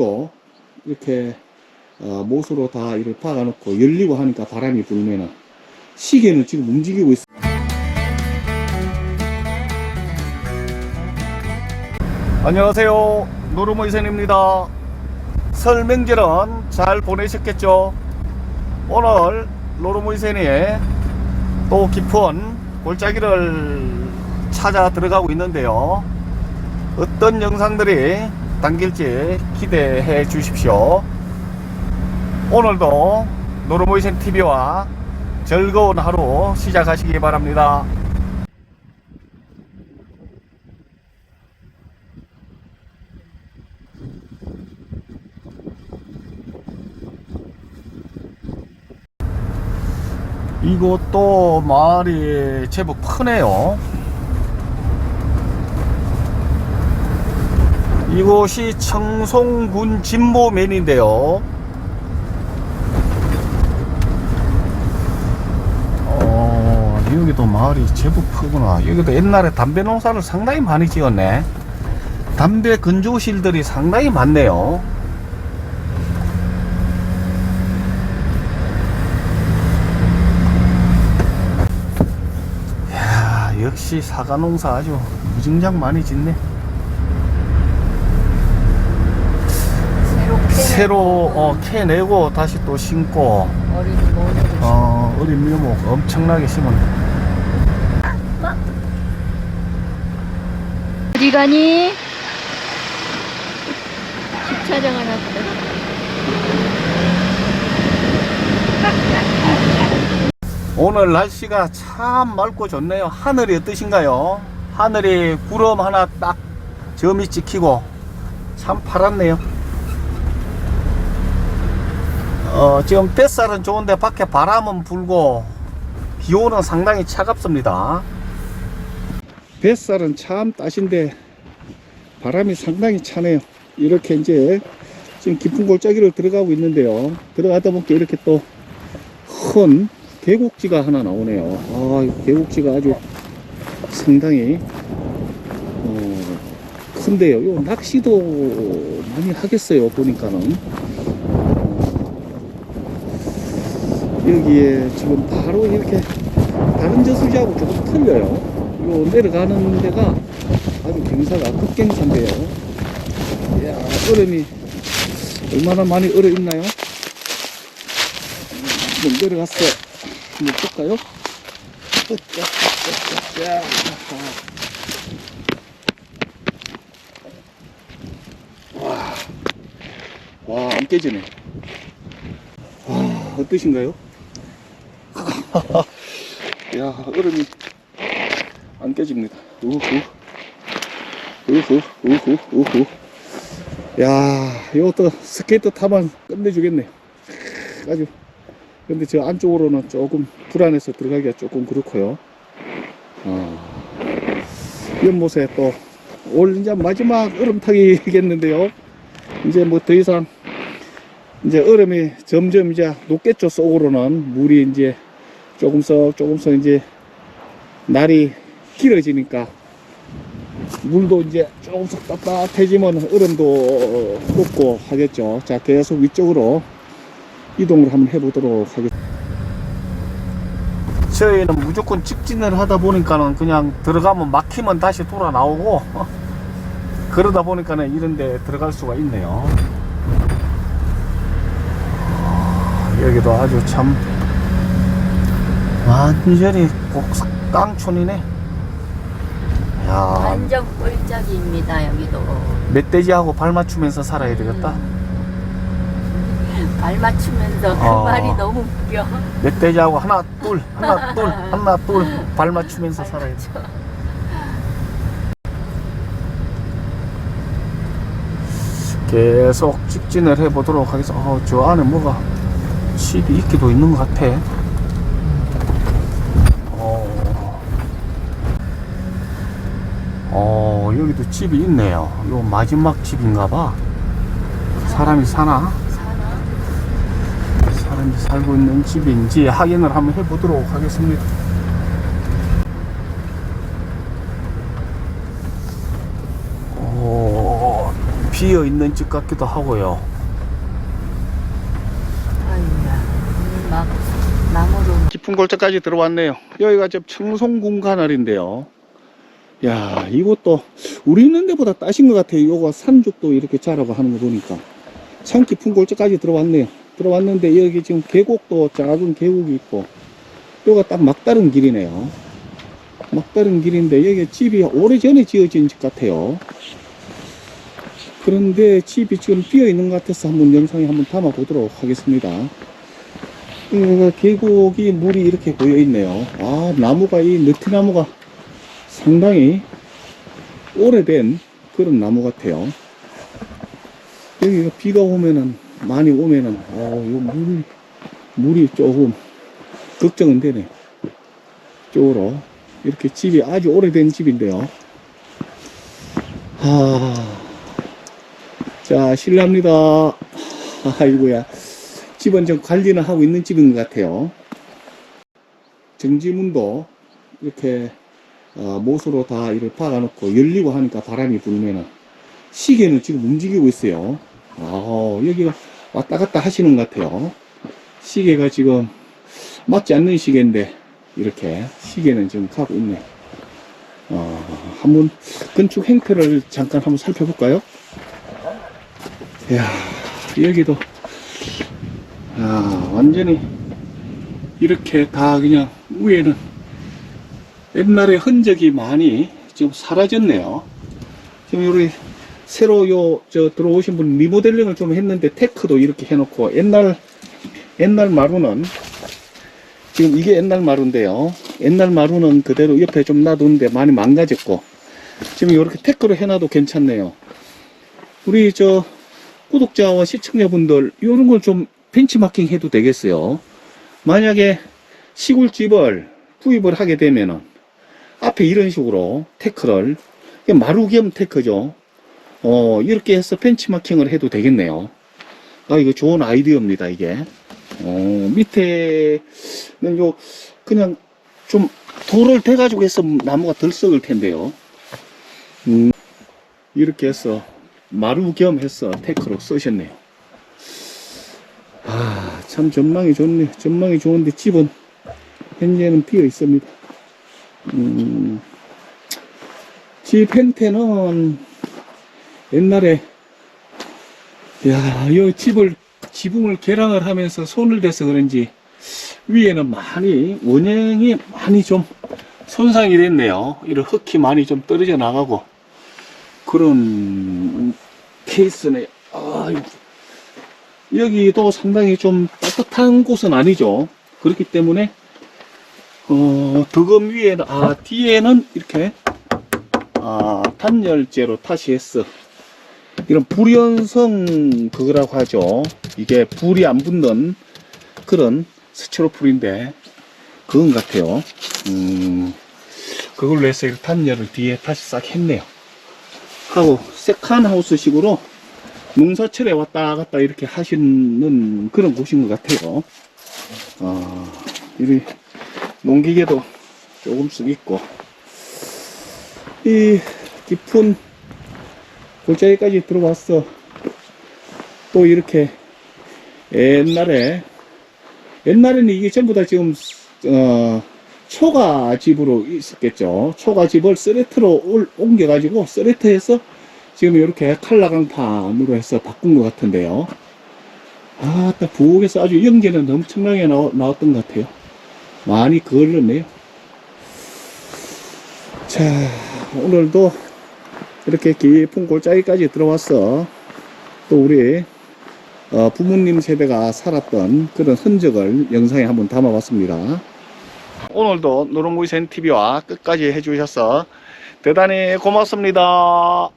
문도 이렇게 어, 못으로 다 이렇게 박아놓고 열리고 하니까 바람이 불면은 시계는 지금 움직이고 있어. 안녕하세요. 노르모 이선입니다. 설 명절은 잘 보내셨겠죠? 오늘 노르모 이선의 또 깊은 골짜기를 찾아 들어가고 있는데요. 어떤 영상들이 담길지 기대해 주십시오. 오늘도 노르모이센 TV와 즐거운 하루 시작하시기 바랍니다. 이곳도 마을이 제법 크네요. 이곳이 청송군 진모면인데요. 어, 여기도 마을이 제법 크구나. 여기도 옛날에 담배 농사를 상당히 많이 지었네. 담배 건조실들이 상당히 많네요. 야, 역시 사과 농사 아주 무진장 많이 짓네. 새로 어, 캐내고 다시 또 심고 어린 어, 어린 묘목 엄청나게 심었네. 어디 가니? 주차장 하나 있다. 오늘 날씨가 참 맑고 좋네요. 하늘이 어떠신가요? 하늘이 구름 하나 딱 점이 찍히고 참 파랗네요. 어, 지금 뱃살은 좋은데 밖에 바람은 불고 기온은 상당히 차갑습니다. 뱃살은 참 따신데 바람이 상당히 차네요. 이렇게 이제 지금 깊은 골짜기를 들어가고 있는데요. 들어가다 보니까 이렇게 또 큰 계곡지가 하나 나오네요. 아, 이 계곡지가 아주 상당히 어, 큰데요. 요 낚시도 많이 하겠어요. 보니까는 어, 여기에 지금 바로 이렇게 다른 저수지하고 조금 틀려요. 요 내려가는 데가 아주 경사가 급경사인데요. 이야, 얼음이 얼마나 많이 얼어 있나요? 한번 내려갔어. 한번 볼까요? 와, 와, 안 깨지네. 와, 어떠신가요? 야, 얼음이 안 깨집니다. 우후, 우후, 우후, 우후. 야, 이것도 스케이트 타면 끝내주겠네. 아주. 근데 저 안쪽으로는 조금 불안해서 들어가기가 조금 그렇고요. 어, 연못에 또 올 이제 마지막 얼음 타기겠는데요. 이제 뭐 더 이상 이제 얼음이 점점 이제 녹겠죠. 속으로는 물이 이제 조금씩 조금씩 이제 날이 길어지니까 물도 이제 조금씩 따뜻해지면 얼음도 녹고 하겠죠. 자, 계속 위쪽으로 이동을 한번 해보도록 하겠습니다. 저희는 무조건 직진을 하다 보니까는 그냥 들어가면 막히면 다시 돌아 나오고 그러다 보니까는 이런데 들어갈 수가 있네요. 여기도 아주 참 완전히 깡촌이네. 야, 완전 꼴짝입니다 여기도. 멧돼지하고 발 맞추면서 살아야 되겠다. 발 맞추면서 그 어. 말이 너무 웃겨. 멧돼지하고 하나 둘 하나 둘 하나 둘 발 맞추면서 살아야 돼. 계속 직진을 해보도록 하겠습니다. 어, 저 안에 뭐가 집이 있기도 있는 것 같아. 어, 어, 여기도 집이 있네요. 요 마지막 집인가 봐. 사람이 사나? 사람이 살고 있는 집인지 확인을 한번 해보도록 하겠습니다. 오, 비어 있는 집 같기도 하고요. 아이야. 음, 막 나무로 깊은 골짜까지 들어왔네요. 여기가 지금 청송군 가날인데요. 야, 이것도 우리 있는 데보다 따신 것 같아요. 요거 산죽도 이렇게 자라고 하는 거 보니까. 참 깊은 골짜까지 들어왔네요. 들어왔는데 여기 지금 계곡도 작은 계곡이 있고, 요가 딱 막다른 길이네요. 막다른 길인데 여기 집이 오래전에 지어진 집 같아요. 그런데 집이 지금 비어 있는 것 같아서 한번 영상에 한번 담아 보도록 하겠습니다. 그 계곡이 물이 이렇게 고여 있네요. 아, 나무가 이 느티나무가 상당히 오래된 그런 나무 같아요. 여기가 비가 오면은 많이 오면은 어, 이 물, 물이 조금 걱정은 되네. 쪽으로 이렇게 집이 아주 오래된 집인데요. 아, 자 실례합니다. 아이고야. 집은 좀 관리는 하고 있는 집인 것 같아요. 정지문도 이렇게 어, 못으로 다 이렇게 박아놓고 열리고 하니까 바람이 불면은 시계는 지금 움직이고 있어요. 아, 여기가 왔다 갔다 하시는 것 같아요. 시계가 지금 맞지 않는 시계인데 이렇게 시계는 지금 가고 있네. 어, 한번 건축 행태를 잠깐 한번 살펴볼까요? 이야, 여기도 아, 완전히 이렇게 다 그냥 위에는 옛날에 흔적이 많이 지금 사라졌네요. 지금 여기 새로 요, 저 들어오신 분 리모델링을 좀 했는데 테크도 이렇게 해놓고 옛날, 옛날 마루는 지금 이게 옛날 마루인데요. 옛날 마루는 그대로 옆에 좀 놔두는데 많이 망가졌고 지금 이렇게 테크로 해놔도 괜찮네요. 우리 저 구독자와 시청자분들 이런 걸 좀 벤치마킹 해도 되겠어요. 만약에 시골집을 구입을 하게 되면은 앞에 이런 식으로 테크를 마루 겸 테크죠. 어 이렇게 해서 벤치마킹을 해도 되겠네요. 아 이거 좋은 아이디어입니다 이게. 어 밑에는 요 그냥 좀 돌을 대가지고 해서 나무가 덜 썩을 텐데요. 음 이렇게 해서 마루 겸 해서 테크로 쓰셨네요. 아, 참 전망이 좋네. 전망이 좋은데 집은 현재는 비어 있습니다. 음, 집 형태는 옛날에 야, 이 집을 지붕을 개량을 하면서 손을 대서 그런지 위에는 많이 원형이 많이 좀 손상이 됐네요. 이런 흙이 많이 좀 떨어져 나가고 그런 케이스네. 아이고. 여기도 상당히 좀 따뜻한 곳은 아니죠. 그렇기 때문에 어, 덕음 위에는 아 뒤에는 이렇게 아 단열재로 타시했어. 이런 불연성 그거라고 하죠. 이게 불이 안 붙는 그런 스티로풀인데 그건 같아요. 음, 그걸로 해서 이렇게 단열을 뒤에 다시 싹 했네요. 하고 세컨 하우스 식으로 농사철에 왔다 갔다 이렇게 하시는 그런 곳인 것 같아요. 아, 이 농기계도 조금씩 있고, 이 깊은 골짜기까지 들어왔어. 또 이렇게 옛날에, 옛날에는 이게 전부 다 지금, 어, 초가 집으로 있었겠죠. 초가 집을 쓰레트로 올- 옮겨가지고 쓰레트에서 지금 이렇게 칼라강판으로 해서 바꾼 것 같은데요. 아, 딱 부엌에서 아주 연기는 엄청나게 나왔, 나왔던 것 같아요. 많이 걸렸네요. 자, 오늘도 이렇게 깊은 골짜기까지 들어와서 또 우리 어, 부모님 세대가 살았던 그런 흔적을 영상에 한번 담아봤습니다. 오늘도 노롱구이센 TV와 끝까지 해주셔서 대단히 고맙습니다.